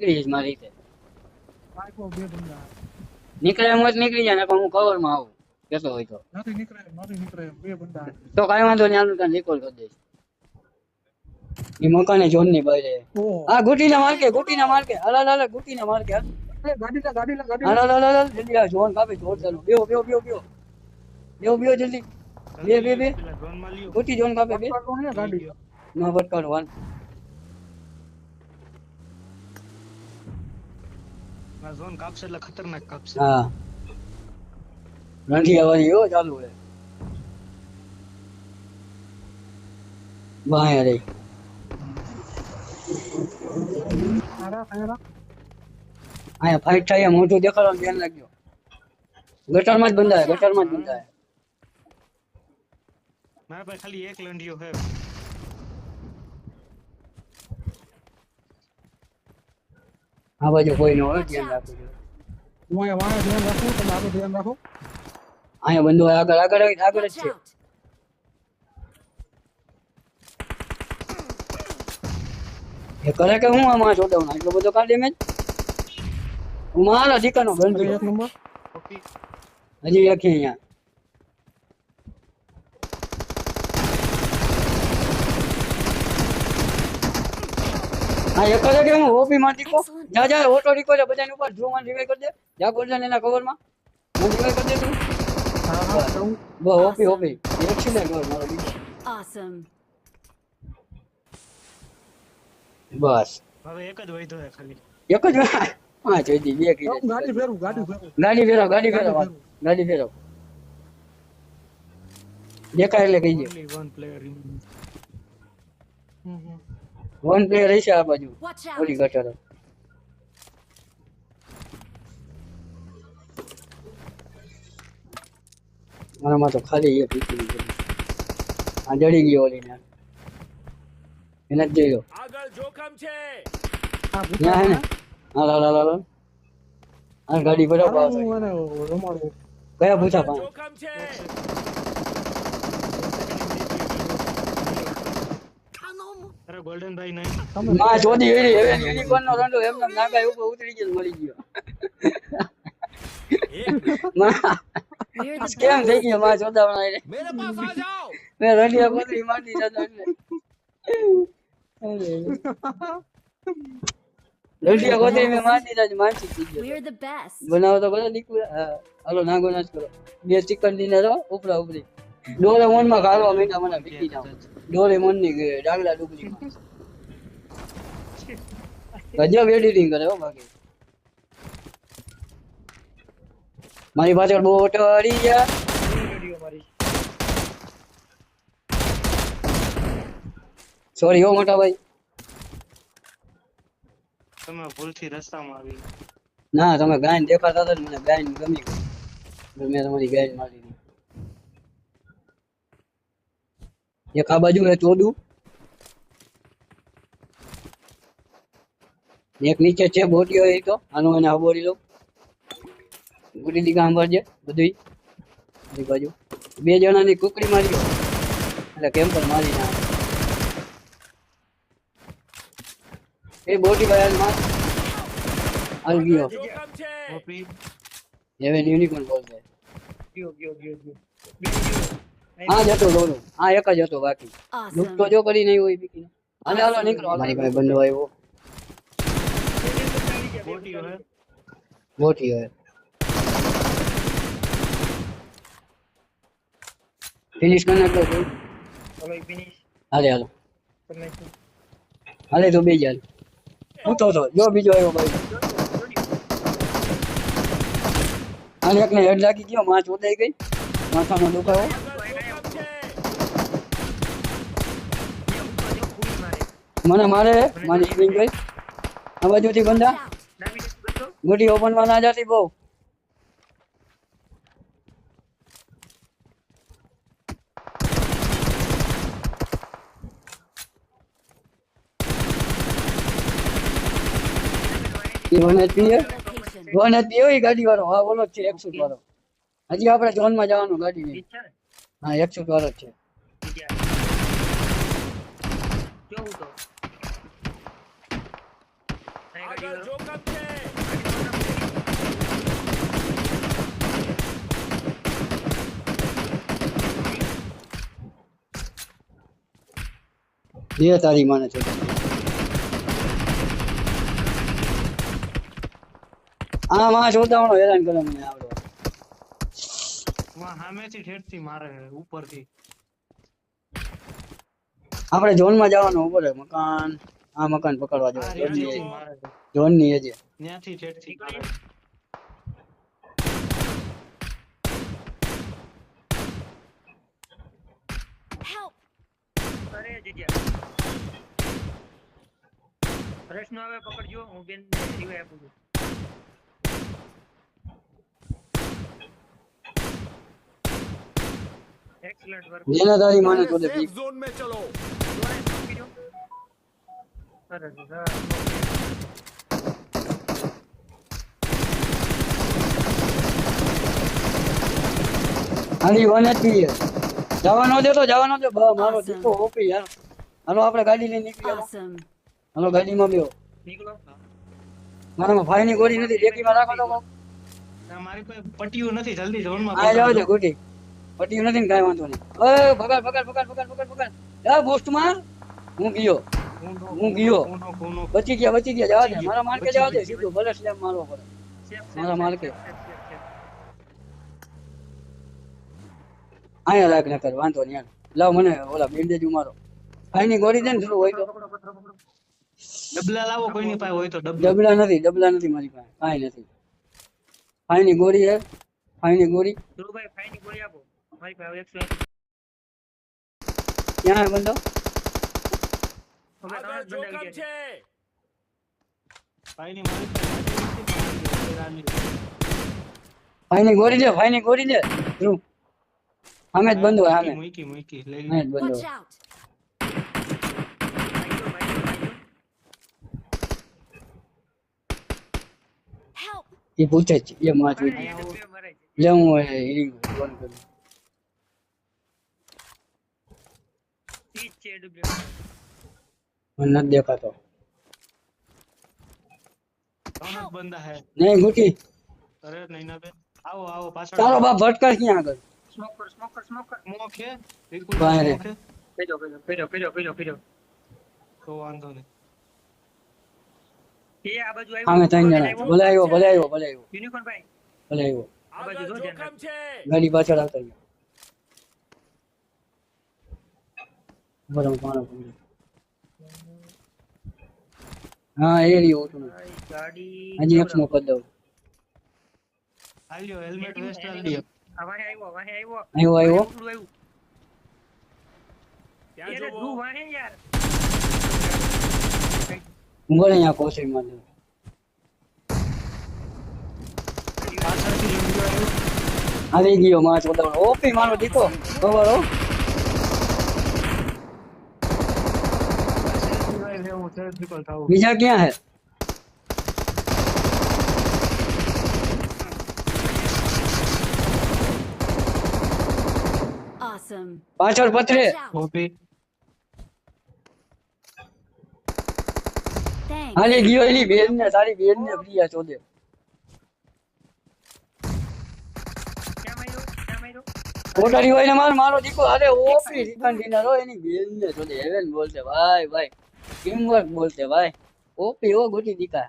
નીકળી જઈશ મારી રીતે. પાઇપો બે બંદા નીકળે એમ જ નીકળી જાય પણ હું કવરમાં આવું કેતો હોય તો. નથી નીકળે નથી નીકળે બે બંદા તો કાંઈ વાંધો નહીં આનું રિકોલ કરી દઈશ. એ મકાને જોનની બહાર હા ગુટીના માર્કે ગુટીના માર્કે. હાલ હાલ હાલ ગુટીના માર્કે ગાડી લા ગાડી લા ગાડી હાલ હાલ હાલ જલ્દી આ જોન કાપે જોર બે બેહો બેહો બેહો બેહો. બેહો બેહો જલ્દી. બે બે બે. પેલા ડ્રોનમાં લ્યો. ગુટી જોન કાપે બે. ના ભટકાડો વાન આ ઝોન કાપશે એટલે ખતરનાક કાપશે. હા. રંઢિયા વાળી હો ચાલુ હે વાયા રે આરા આરા અહીંયા ફાઇટ થાય એમ મોઢું દેખાડવાનું ધ્યાન રાખજો. ગટરમાં જ બંધાય ગટરમાં જ બંધાય. મારા પાસે ખાલી એક લંડિયો છે. આ બાજુ કોઈ ન હોય ધ્યાન રાખજો હું અહીંયા વાયા ધ્યાન રાખું તમે આગળ ધ્યાન રાખો. અહીંયા બંધુ આગળ આગળ આગળ જ છે. એ કરે કે હું આમાં છોડાવું એટલો બધો કા ડેમેજ હું મારા એક બંધ નંબર? હજી લખી અહીંયા. હા એ કરે કે હું ઓપી માં દીકો જા જા ઓટો દીકો છે બધાની ઉપર. જો માં રિવાઈ કરી દે. જા ગોલ્ડન એના કવરમાં મને રિવાઈ કરી દે તું. હા હા જાઉં બસ ઓપી ઓપી એક્સિલેન્ટ હોય મારો દીકો Awesome. બસ. હવે એક જ વૈધો છે ખાલી. એક જ વાર? પાંચ હજી બે કીધે. જાઉં, ગાડી ફેરવું. ગાડી ફેરવું ગાડી ફેરવ. ગાડી ફેરવ. ગાડી ફેરવ. દેખાય એટલે કહીએ ઓનલી વન પ્લેયર હમ હમ. વન પ્લેયર રહેશે આ બાજુ. ઓલી ગટર. મારામાં તો ખાલી એ પીકી ગઈ આ જડી ગયો ઓલી ને એને જ જોઈ લો હા ત્યાં હે ને? હા લા લા લા આ ગાડી બરાબર કયા હું એને જોખમ કયા ગોલ્ડન ભાઈ નહીં. માં ચોદી હેડી હવે યુનિકોર્ન નો રંડો એમને નાગા ઉપર ઉતરી ગયો મળી ગયો. માં કેમ થઈ ગયો માં ચોદાવણા એને મેં રંડિયા પતરી મારી દીધા એટલે રંડિયા પતરી મેં મારી દીધા છે થઈ ગયો. We're the best. બનાવો તો બધા દીકરા. હા હાલો નાગો નાચ કરો. બે ચિકન ડિનર રહો ઉપરા ઉપરી. ડોરે મોનમાં ખાવા મીઠા મને ભીકી જાવ ડોરેમોનની ડાગલા ડુગરી ગજબ એડિટિંગ કરે હો બાકી. મારી પાછળ અડી ગયા સોરી હો મોટા ભાઈ. તમે ભૂલથી રસ્તામાં આવી ના તમે ગાયન દેખાતા હતા મને ગાયન ગમી ગઈ મેં તમારી ગાયન મારી એક આ બાજુ હે ચોદું એક નીચે છે બોટીઓ એ તો આનું એને હબોરી લો બોટી દી સાંભળજે બધું બધી બાજુ બે જણાની કુકડી મારી એટલે કેમ્પર મારી ના એ બોટી ભાઈ માર આવી ગયો હવે યુનિકોર્ન બોલ છે ગયો ગયો ગયો ગયો હા જતો દોડો હા એક જ હતો બાકી. લૂંટ Awesome. તો જો કરી નહીં હોય બીકી હાલે હાલો નીકળો મારી પાસે બંધો આવ્યો. બોટીઓ હે મોટી હોય. ફિનિશ કરી નાખો તું. ચલો ફિનિશ. હાલે હાલો. કરી નાખ્યું હાલે તો બે જાલ હું તો તો જો બીજો આવ્યો ભાઈ. હાલે એકને હેડ લાગી ગયો. માં ચોદાઈ ગઈ. માથાનો દુખાવો. મને મારે, મારી સ્ક્રીન ભાઈ. આ બાજુથી બંધા. ગોટી ઓપનમાં ના જતી બહુ. વન હોય ગાડી હા, બોલો, છે એકસુટ વાળો. હજી આપણે ઝોનમાં જવાનું ગાડી હા એકસુટ વાળો છે. વાળો. જોખમ છે. બે તારી માને છે. આ માં જોતાવણો હેરાન કરે મને આવડો. વાહ, સામેથી ઠેઠથી મારે ઉપરથી. આપણે ઝોનમાં જવાનું ઉપર મકાન. આ મકાન પકડવા જવું જોનની હજી ત્યાંથી ઠેઠથી પ્રશ્ન હવે પકડજો હું બેન રિવે આપું છું. એક્સલન્ટ વર્ક જેના દારી માને તો દે ઝોન મે ચલો. સરસ સરસ આની વન જ જવા ન દે તો જવા ન દે બા મારો દીકો ઓપી યાર. હાલો આપણે ગાડી લઈને નીકળી હાલો. હાલો ગાડીમાં બેહો. નીકળો મારામાં ફાઈની ગોળી નથી. ડેકીમાં રાખો તો ના, મારી પાસે પટ્ટીઓ નથી. જલ્દી ઝોનમાં આ જાવ દે ગોટી. પટ્ટી નથી ને કાઈ વાંધો નહીં. ઓય ભગાડ ભગાડ ભગાડ ભગાડ ભગાડ ભગાડ. જા બૂસ્ટ માર હું ગયો. હું ગયો. નો- નો. બચી ગયા બચી ગયા. જવા દે. મારા માર્કે જવા દે. સીધું ભલે સ્લેમ મારવો પડે. મારા માર્કે. અહીંયા રાખ નકર વાંધો નહીં. લાવ મને ઓલા બેન્ડેજ મારો ફાઈની ગોળી દે ને થોડું હોય તો. ડબલા લાવો કોઈની પાસે હોય તો ડબલા. નથી ડબલા નથી મારી પાસે. કાંઈ નથી. ફાઈની ગોળી હે. ફાઈની ગોળી. ધ્રુવભાઈ ફાઈની ગોળી આપો. મારી પાસે એકસો એંસી. ક્યાં હે બંધો? આગળ જ બંધ જોખમ આવી ગયા છે. છે ફાઈની મારી પાસે નથી, મારી પાસે ફાઈની ગોળી દે ફાઈની ગોળી દે ધ્રુવ સામે જ બંધ હોય સામે મૂકી મૂકી લઈ સામે જ બંધ Watch હોય out! Help! એ પૂછે જ એ માં જોઈ લે હું એ હિલિંગ ફોન કરું મને નથી દેખાતો. બંદા હે. નહીં ગુટી અરે નૈનાબેન આવો આવો પાછળ તારો બાપ ભટકાશ ક્યાં આગળ? સ્મોકર સ્મોકર સ્મોકર મોક હે બિલકુલ બહાર હે. પેજો પેજો પેજો પેજો પેજો પેજો તો વાંધો નહીં. એ આ બાજુ સામે ત્રણ જણા. ભલે આવ્યો ભલે આવ્યો ભલે આવ્યો. યુનિકોર્ન ભાઈ. ભલે આવ્યો. આ બાજુ જો જોખમ છે ગાડી પાછળ આવતા ગયા બરાબર પાણો પકડ્યો. હા એ રહ્યો ઓટો ગાડી હજી એક સ્મોક કરી દઉં. આલ્યો હેલ્મેટ વેસ્ટ આલ્યો આ આવ્યો વાહે આવ્યો. આવ્યો આવ્યો? ત્યાં જો જોવો. વાહે યાર. ઉંગળ અહીંયા કોશી માં દઉં. પાછળથી આવ્યો આવી ગયો માં ચોદાવડો ઓપી મારો દીકો. ખબર હો? બીજા ક્યાં હે. પાછળ પથરે. હાલી ગયો એની બેન ને તારી બેન ને પ્રિયા ચોદે કોટારી હોય ને માર મારો દીકો અરે ઓપી રિકન ડિનર હો એની બેન ને ચોદે હેવેન બોલશે. ભાઈ ભાઈ. टीम वर्क बोलते भाई ओपी वो गुटी दिखा